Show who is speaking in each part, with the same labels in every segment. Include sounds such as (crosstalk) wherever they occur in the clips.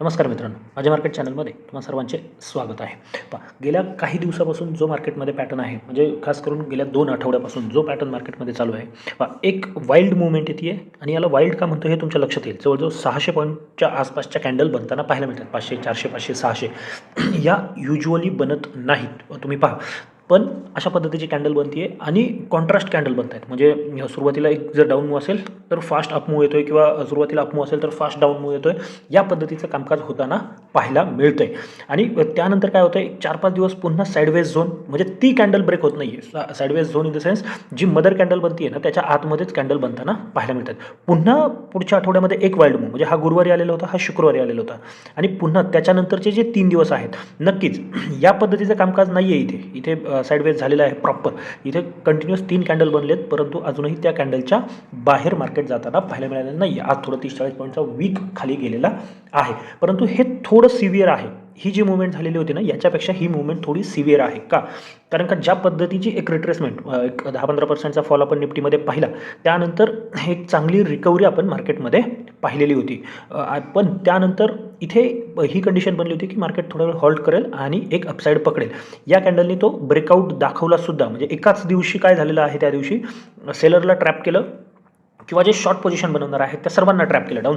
Speaker 1: नमस्कार मित्रांनो. माझ्या मार्केट चॅनलमध्ये तुम्हा सर्वांचे स्वागत आहे. पा गेल्या काही दिवसापासून जो मार्केटमध्ये पॅटर्न आहे म्हणजे खास करून गेल्या दोन आठवड्यापासून जो पॅटर्न मार्केटमध्ये चालू आहे पा एक वाईल्ड मुवमेंट येते आणि याला वाईल्ड का म्हणतो हे तुमच्या लक्षात येईल. जवळजवळ सहाशे पॉईंटच्या आसपासच्या कॅन्डल बनताना पाहायला मिळतात. पाचशे चारशे पाचशे सहाशे. या युज्युअली बनत नाहीत. तुम्ही पहा पण अशा पद्धतीची कॅन्डल बनते आहे आणि कॉन्ट्रास्ट कॅन्डल बनत आहेत म्हणजे सुरुवातीला एक जर डाऊन मूव असेल तर फास्ट अप मूव येतो आहे किंवा सुरुवातीला अप मूव असेल तर फास्ट डाऊन मूव येतो आहे या पद्धतीचं कामकाज होताना पाहायला मिळतं आहे आणि त्यानंतर काय होतं आहे चार पाच दिवस पुन्हा साईडवेज झोन म्हणजे ती कॅन्डल ब्रेक होत नाही आहे sideways zone in the sense G mother candle बनते आहे ना त्याच्या आतमध्येच कॅन्डल बनताना पाहायला मिळतात. पुन्हा पुढच्या आठवड्यामध्ये एक वाईल्ड मूव म्हणजे हा गुरुवारी आलेला होता हा शुक्रवारी आलेला होता. आणि पुन्हा त्याच्यानंतरचे जे तीन दिवस आहेत नक्कीच या पद्धतीचं कामकाज नाही आहे इथे इथे साईडवेज झालेलं आहे प्रॉपर इथे कंटिन्युअस तीन कॅन्डल बनलेत परंतु अजूनही त्या कॅन्डलच्या बाहेर मार्केट जाताना पाहायला मिळालेलं नाही आहे आज थोडं तीस चाळीस पॉईंटचा वीक खाली गेलेला आहे. परंतु हे थोडं सिव्हिअर आहे. ही जी मुवमेंट झालेली होती ना याच्यापेक्षा ही मुवमेंट थोडी सिव्हिअर आहे. का? कारण का ज्या पद्धतीची एक रिट्रेसमेंट एक दहा पंधरा पर्सेंटचा फॉल आपण निफ्टीमध्ये पाहिला त्यानंतर एक चांगली रिकव्हरी आपण मार्केटमध्ये पाहिलेली होती. पण त्यानंतर इथे ही कंडिशन बनली होती की मार्केट थोडा वेळ हॉल्ट करेल आणि एक अपसाईड पकडेल. या कॅन्डलनी तो ब्रेकआउट दाखवला सुद्धा म्हणजे एकाच दिवशी काय झालेलं आहे त्या दिवशी सेलरला ट्रॅप केलं किंवा जे शॉर्ट पोझिशन बनवणार आहेत त्या सर्वांना ट्रॅप केलं. डाऊन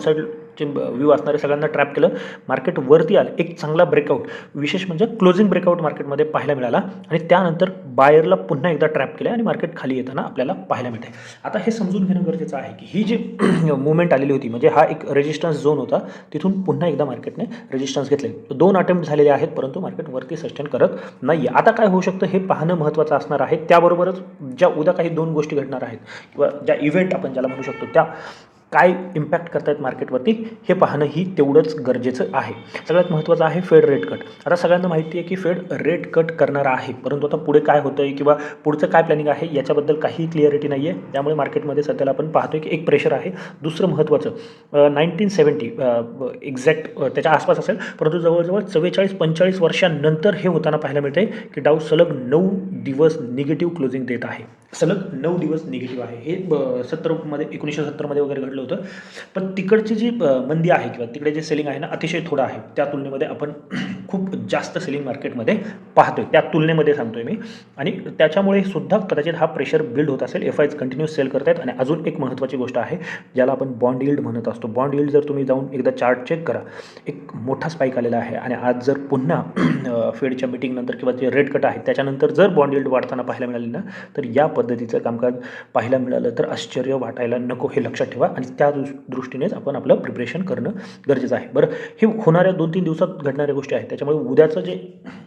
Speaker 1: साईडचे व्ह्यू असणारे सगळ्यांना ट्रॅप केलं. मार्केट वरती आलं. एक चांगला ब्रेकआउट विशेष म्हणजे क्लोजिंग ब्रेकआउट मार्केटमध्ये पाहायला मिळाला. आणि त्यानंतर बायरला पुन्हा एकदा ट्रॅप केलं आणि मार्केट खाली येताना आपल्याला पाहायला मिळते आता हे समजून घेणं गरजेचं आहे की ही जी (clears throat) मुवमेंट आलेली होती म्हणजे हा एक रेजिस्टन्स झोन होता तिथून पुन्हा एकदा मार्केटने रेजिस्टन्स घेतले. दोन अटेम्प्ट झालेले आहेत परंतु मार्केट वरती सस्टेन करत नाही आता काय होऊ शकतं हे पाहणं महत्त्वाचं असणार आहे. त्याबरोबरच ज्या उद्या काही दोन गोष्टी घडणार आहेत किंवा ज्या इव्हेंट आपण ज्याला म्हणू शकतो त्या काय इम्पॅक्ट करतायत मार्केटवरती हे पाहणं ही तेवढंच गरजेचं आहे. सगळ्यात महत्त्वाचं आहे फेड रेट कट आता सगळ्यांना माहिती आहे की फेड रेट कट करणार आहे. परंतु आता पुढे काय होतं आहे किंवा पुढचं काय प्लॅनिंग आहे याच्याबद्दल काही क्लिअरिटी नाही आहे त्यामुळे मार्केटमध्ये सध्याला आपण पाहतोय की एक प्रेशर आहे. दुसरं महत्त्वाचं नाईन्टीन सेवन्टी एक्झॅक्ट त्याच्या आसपास असेल. परंतु जवळजवळ चव्वेचाळीस पंचेचाळीस वर्षांनंतर हे होताना पाहायला मिळते की डाऊ सलग नऊ दिवस निगेटिव्ह क्लोजिंग देत आहे. सलग नऊ दिवस निगेटिव्ह आहे. हे ब सत्तरमध्ये एकोणीसशे सत्तरमध्ये वगैरे घडलं होतं. पण तिकडची जी मंदी आहे किंवा तिकडे जे सेलिंग आहे ना अतिशय थोडं आहे. त्या तुलनेमध्ये आपण (clears throat) खूप जास्त सेलिंग मार्केटमध्ये पाहतोय. त्या तुलनेमध्ये सांगतोय मी. आणि त्याच्यामुळे सुद्धा कदाचित हा प्रेशर बिल्ड होत असेल. एफ आयज कंटिन्यू सेल करत आहेत आणि अजून एक महत्त्वाची गोष्ट आहे ज्याला आपण बॉन्ड यील्ड म्हणत असतो. बॉन्ड यील्ड जर तुम्ही जाऊन एकदा चार्ट चेक करा एक मोठा स्पाईक आलेला आहे. आणि आज जर पुन्हा (clears throat) फेडच्या मिटिंगनंतर किंवा जे रेट कट आहे त्याच्यानंतर जर बॉन्ड यील्ड वाढताना पाहायला मिळाली ना तर या पद्धतीचं कामकाज पाहायला मिळालं तर आश्चर्य वाटायला नको हे लक्षात ठेवा. आणि त्या दृ दृष्टीनेच आपण आपलं प्रिपरेशन करणं गरजेचं आहे. बरं हे होणाऱ्या दोन तीन दिवसात घडणाऱ्या गोष्टी आहेत. त्याच्यामुळे उद्याचं जे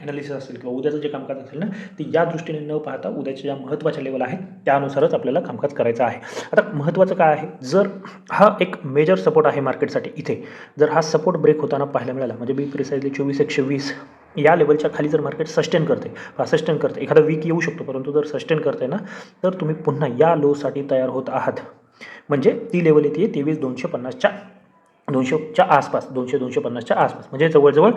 Speaker 1: ॲनालिसिस असेल किंवा उद्याचं जे कामकाज असेल ना ते या दृष्टीने न पाहता उद्याच्या ज्या महत्त्वाच्या लेवल आहेत त्यानुसारच आपल्याला कामकाज करायचं आहे. आता महत्त्वाचं काय आहे? जर हा एक मेजर सपोर्ट आहे मार्केटसाठी इथे जर हा सपोर्ट ब्रेक होताना पाहायला मिळाला म्हणजे बी प्रिसाइजली चोवीस एकशे वीस या लेवलच्या खाली जर मार्केट सस्टेन करते सस्टेन करते एखादा वीक येऊ शकतो परंतु जर सस्टेन करते ना तर तुम्ही पुन्हा या लोसाठी तयार होत आहात. म्हणजे ती लेवल येते तेवीस दोनशे पन्नासच्या दोनशेच्या आसपास दोनशे दोनशे पन्नासच्या आसपास. म्हणजे जवळजवळ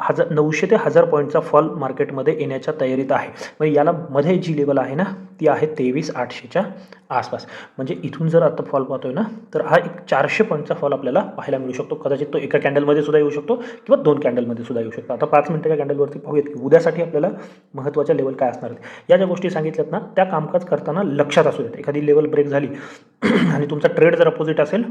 Speaker 1: हजार नऊशे ते हजार पॉईंटचा फॉल मार्केटमध्ये येण्याच्या तयारीत आहे. म्हणजे याला मध्ये जी लेवल आहे ना ती आहे तेवीस आठशेच्या आसपास. म्हणजे इथून जर आता फॉल पाहतोय ना तर हा एक चारशे पॉईंटचा फॉल आपल्याला पाहायला मिळू शकतो. कदाचित तो एका कॅन्डलमध्ये सुद्धा येऊ शकतो किंवा दोन कॅन्डलमध्ये सुद्धा येऊ शकतो. आता पाच मिनिटाच्या कॅन्डलवरती पाहूयात की उद्यासाठी आपल्याला महत्त्वाच्या लेवल काय असणार आहेत. या ज्या गोष्टी सांगितल्यात ना त्या कामकाज करताना लक्षात असू देत. एखादी लेवल ब्रेक झाली (clears throat) आणि तुमचा ट्रेड जर अपोजिट असेल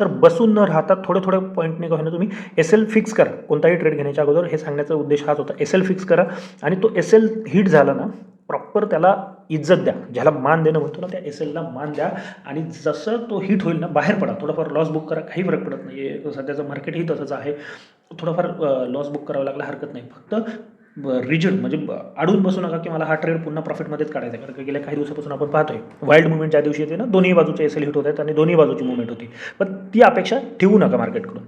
Speaker 1: तर बसून न राहता थोडे थोडे पॉईंटने काय ना तुम्ही एस एल फिक्स करा. कोणताही ट्रेड घेण्याच्या अगोदर हे सांगण्याचा उद्देश हाच होता. एस एल फिक्स करा आणि तो एस एल हिट झाला ना प्रॉपर त्याला इज्जत द्या. ज्याला मान देणं म्हणतो ना त्या एस एलला मान द्या आणि जसं तो हिट होईल ना बाहेर पडा. थोडाफार लॉस बुक करा काही फरक पडत नाही सध्याचं मार्केटही तसंच आहे. थोडाफार लॉस बुक करावं लागला हरकत नाही. फक्त रिजिड म्हणजे अडून बसू नका की मला हा ट्रेड पुन्हा प्रॉफिटमध्येच काढायचा आहे. कारण का गेल्या काही दिवसापासून आपण पाहतोय वाईल्ड मुवमेंट ज्या दिवशी येते ना दोन्ही बाजूचे एस एल हिट होत आहेत आणि दोन्ही बाजूची मुवमेंट होती. पण ती अपेक्षा ठेवू नका मार्केटकडून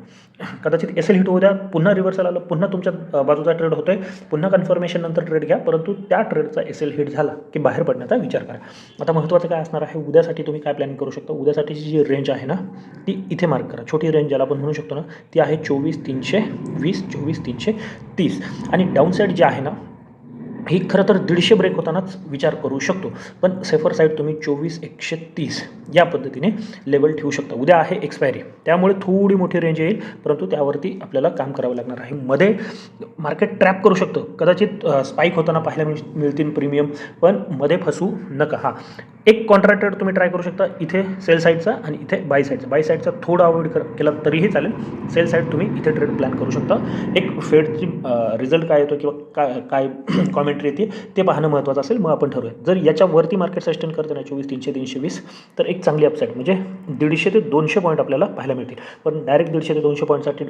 Speaker 1: कदाचित एस एल हिट होऊ द्या पुन्हा रिव्हर्सल आलं पुन्हा तुमच्या बाजूचा ट्रेड होतोय पुन्हा कन्फर्मेशन नंतर ट्रेड घ्या परंतु त्या ट्रेडचा एस एल हिट झाला की बाहेर पडण्याचा विचार करा. आता महत्त्वाचं काय असणार आहे उद्यासाठी तुम्ही काय प्लॅन करू शकता? उद्यासाठीची जी रेंज आहे ना ती इथे मार्क करा. छोटी रेंज ज्याला आपण म्हणू शकतो ना ती आहे चोवीस तीनशे वीस चोवीस तीनशे तीस. आणि डाऊन साईड आहे ना ही खरं तर दीडशे ब्रेक होतानाच विचार करू शकतो. पण सेफर साईड तुम्ही चोवीस एकशे तीस या पद्धतीने लेवल ठेवू शकता. उद्या आहे एक्सपायरी त्यामुळे थोडी मोठी रेंज येईल परंतु त्यावरती आपल्याला काम करावं लागणार आहे. मध्ये मार्केट ट्रॅप करू शकतं. कदाचित स्पाईक होताना पाहायला मिळ मिळतील प्रीमियम पण मध्ये फसू नका. हा. एक कॉन्ट्रॅक्टर तुम्ही ट्राय करू शकता. इथे सेल साईडचा आणि इथे बाय साईडचा बाय साईडचा थोडा अवॉइड कर केला तरीही चालेल. सेल साईड तुम्ही इथे ट्रेड प्लॅन करू शकता. एक फेडची रिझल्ट काय येतो किंवा काय काय कॉमेंट एंट्री येते ते पाहणं महत्त्वाचं असेल मग आपण ठरवूया. जर याच्यावरती मार्केट सस्टेन करते ना चोवीस तीनशे तीनशे वीस तर एक चांगली अपसाईड म्हणजे दीडशे ते दोनशे पॉईंट आपल्याला पाहायला मिळतील. पण डायरेक्ट दीडशे ते दोनशे पॉईंटसाठी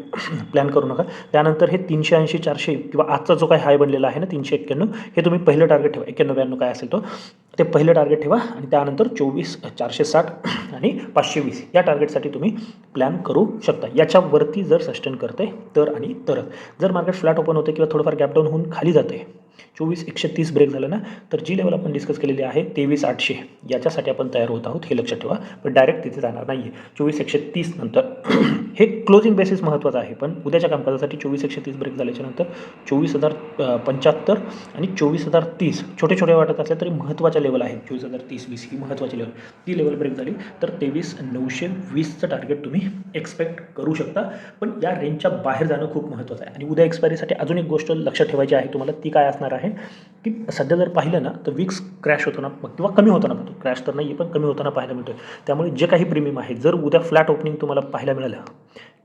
Speaker 1: प्लॅन (clears throat) करू नका. त्यानंतर हे तीनशे ऐंशी चारशे किंवा आजचा जो काही हाय बनलेला आहे ना तीनशे एक्क्याण्णव हे तुम्ही पहिलं टार्गेट ठेवा. एक्क्याण्णव ब्याण्णव काय असेल तो ते पहिलं टार्गेट ठेवा आणि त्यानंतर चोवीस चारशे साठ आणि पाचशे वीस या टार्गेटसाठी तुम्ही प्लॅन करू शकता. याच्यावरती जर सस्टेन करते तर आणि तरच. जर मार्केट फ्लॅट ओपन होते किंवा थोडंफार गॅप डाऊन होऊन खाली जाते चोवीस एकशे तीस ब्रेक झालं ना तर जी लेवल आपण डिस्कस केलेली आहे तेवीस आठशे याच्यासाठी आपण तयार होत आहोत हे लक्षात ठेवा. पण डायरेक्ट तिथे जाणार नाही आहे चोवीस एकशे तीस नंतर हे क्लोजिंग बेसिस महत्त्वाचं आहे. पण उद्याच्या कामकाजासाठी चोवीस एकशे तीस ब्रेक झाल्याच्यानंतर चोवीस हजार पंच्याहत्तर आणि चोवीस हजार तीस छोटे छोटे वाटत असले तरी महत्त्वाच्या लेवल आहे चोवीस हजार तीस वीस ही महत्त्वाची लेवल ती लेवल ब्रेक झाली तर तेवीस नऊशे वीसचं टार्गेट तुम्ही एक्सपेक्ट करू शकता. पण या रेंजच्या बाहेर जाणं खूप महत्त्वाचं आहे. आणि उद्या एक्सपायरीसाठी अजून एक गोष्ट लक्षात ठेवायची आहे. तुम्हाला ती काय असणार आहे? की सध्या जर पाहिलं ना तर विक्स क्रॅश होताना किंवा कमी होताना पाहतो क्रॅश तर नाही पण कमी होताना पाहायला मिळतो त्यामुळे जे काही प्रीमियम आहे जर उद्या फ्लॅट ओपनिंग तुम्हाला पाहायला मिळालं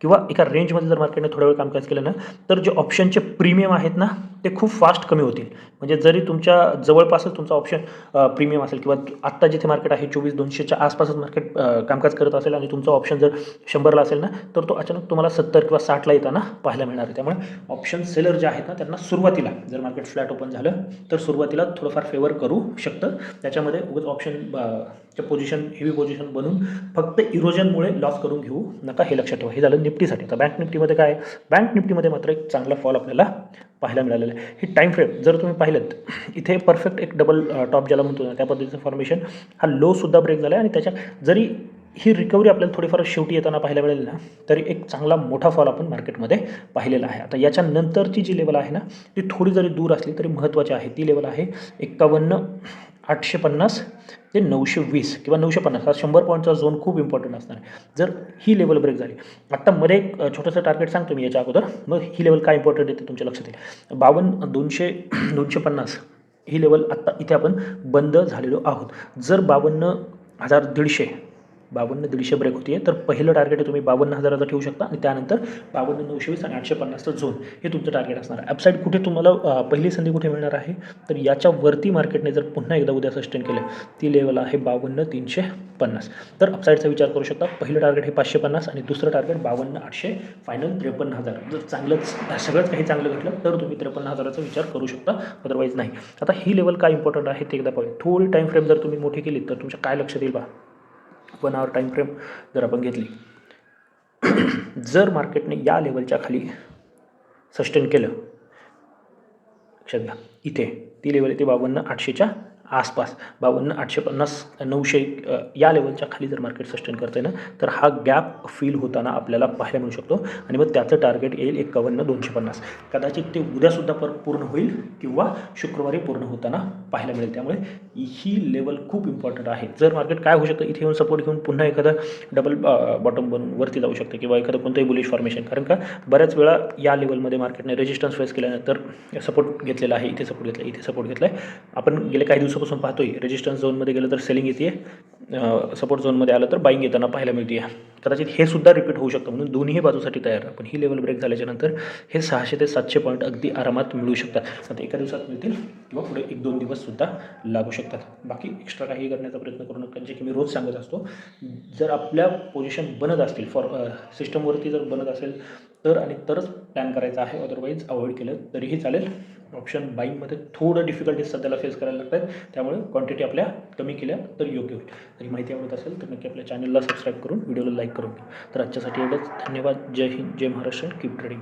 Speaker 1: किंवा एका रेंजमध्ये जर मार्केटने थोडा वेळ कामकाज केलं ना तर जे ऑप्शनचे प्रीमियम आहेत ना ते खूप फास्ट कमी होतील. म्हणजे जरी तुमच्या जवळपासच तुमचा ऑप्शन प्रीमियम असेल किंवा आत्ता जिथे मार्केट आहे चोवीस दोनशेच्या आसपासच मार्केट कामकाज करत असेल आणि तुमचा ऑप्शन जर शंभरला असेल ना तर तो अचानक तुम्हाला सत्तर किंवा साठला येताना पाहायला मिळणार आहे. त्यामुळे ऑप्शन सेलर जे आहेत ना त्यांना सुरुवातीला जर मार्केट फ्लॅट ओपन झालं तर सुरुवातीला थोडंफार फेवर करू शकतं. त्याच्यामध्ये उगाच ऑप्शन चे पोझिशन हेवी पोझिशन बनून फक्त इरोजनमुळे लॉस करून घेऊ नका हे लक्षात ठेवा. हे झालं निफ्टीसाठी तर बँक निफ्टीमध्ये काय? बँक निफ्टीमध्ये मात्र एक चांगला फॉल आपल्याला पाहायला मिळालेलं आहे. ही टाईम फ्रेम जर तुम्ही पाहिलं इथे परफेक्ट एक डबल टॉप ज्याला म्हणतो ना त्या पद्धतीचं फॉर्मेशन हा लोसुद्धा ब्रेक झाला आहे आणि त्याच्या जरी ही रिकव्हरी आपल्याला थोडीफार शेवटी येताना पाहायला मिळेल ना तरी एक चांगला मोठा फॉल आपण मार्केटमध्ये पाहिलेला आहे. आता याच्यानंतरची जी लेवल आहे ना ती थोडी जरी दूर असली तरी महत्त्वाची आहे. ती लेवल आहे एक्कावन्न आठशे पन्नास ते नऊशे वीस किंवा नऊशे पन्नास. हा शंभर पॉईंटचा झोन खूप इम्पॉर्टंट असणार आहे. जर ही लेवल ब्रेक झाली आत्ता मध्ये एक छोटंसं टार्गेट सांगतो मी याच्या अगोदर. मग ही लेवल काय इम्पॉर्टंट येते तुमच्या लक्षात येईल. बावन्न दोनशे दोनशे पन्नास ही लेवल आत्ता इथे आपण बंद झालेलो आहोत. जर बावन्न हजार दीडशे बावन्न दीडशे ब्रेक होती आहे तर पहिलं टार्गेट आहे तुम्ही बावन्न हजाराचं ठेवू शकता आणि त्यानंतर बावन्न नऊशे वीस आणि आठशे पन्नासचं झोन हे तुमचं टार्गेट असणार आहे. ॲपसाईट कुठे तुम्हाला पहिली संधी कुठे मिळणार आहे? तर याच्यावरती मार्केटने जर पुन्हा एकदा उद्या सस्टेन केलं ती लेवल आहे बावन्न तीनशे पन्नास. तर अपसाईडचा विचार करू शकता. पहिलं टार्गेट हे पाचशे पन्नास आणि दुसरं टार्गेट बावन्न आठशे फायनल त्रेपन्न हजार. जर चांगलंच सगळंच काही चांगलं घडलं तर तुम्ही त्रेपन्न हजाराचा विचार करू शकता. अदरवाईज नाही. आता ही लेवल काय इम्पॉर्टंट आहे ते एकदा पाहूया. थोडी टाईम फ्रेम जर तुम्ही मोठी केली तर तुमच्या काय लक्षात येईल बा? वन आवर टाईम फ्रेम जर आपण घेतली. (clears throat) जर मार्केटने या लेवलच्या खाली सस्टेन केलं. लक्षात घ्या. इथे ती लेवल येते बावन्न आठशेच्या आसपास बावन्न आठशे पन्नास नऊशे या लेवलच्या खाली जर मार्केट सस्टेन करतंय ना तर हा गॅप फील होताना आपल्याला पाहायला मिळू शकतो. आणि मग त्याचं टार्गेट येईल एकावन्न दोनशे पन्नास. कदाचित ते उद्यासुद्धा पर पूर्ण होईल किंवा शुक्रवारी पूर्ण होताना पाहायला मिळेल. त्यामुळे ही लेवल खूप इम्पॉर्टंट आहे. जर मार्केट काय होऊ शकतं इथे येऊन सपोर्ट घेऊन पुन्हा एखादं डबल बॉटम बनून वरती जाऊ शकतं किंवा एखादं कोणतंही बुलिश फॉर्मेशन कारण का बऱ्याच वेळा या लेवलमध्ये मार्केटने रेजिस्टन्स फेस केल्यानंतर सपोर्ट घेतलेला आहे इथे सपोर्ट घेतला इथे सपोर्ट घेतला आहे आपण गेले काही दिवसापासून पाहतोय. रेजिस्टन्स झोनमध्ये गेलं तर सेलिंग येते सपोर्ट झोनमध्ये आलं तर बाईंग येताना पाहायला मिळते कदाचित हे सुद्धा रिपीट होऊ शकतं. म्हणून दोन्ही बाजूसाठी तयार. पण ही लेवल ब्रेक झाल्याच्यानंतर हे सहाशे ते सातशे पॉईंट अगदी आरामात मिळू शकतात. आता एका दिवसात मिळतील किंवा पुढे एक दोन दिवससुद्धा लागू शकतात. बाकी एक्स्ट्रा काही करण्याचा प्रयत्न करू नका. जे की मी रोज सांगत असतो जर आपल्या पोझिशन बनत असतील फॉर सिस्टमवरती जर बनत असेल तर आणि तरच प्लॅन करायचा आहे. अदरवाईज अवॉइड केलं तरीही चालेल. ऑप्शन बाईंगमध्ये थोडं डिफिकल्टीज सध्याला फेस करायला लागतात त्यामुळे क्वांटिटी आपल्या कमी केल्या तर योग्य होईल. तरी माहिती आवडत असेल तर नक्की आपल्या चॅनलला सबस्क्राईब करून व्हिडिओला लाईक करून घ्या. तर आजच्यासाठी एवढंच. धन्यवाद. जय हिंद. जय महाराष्ट्र. Keep trading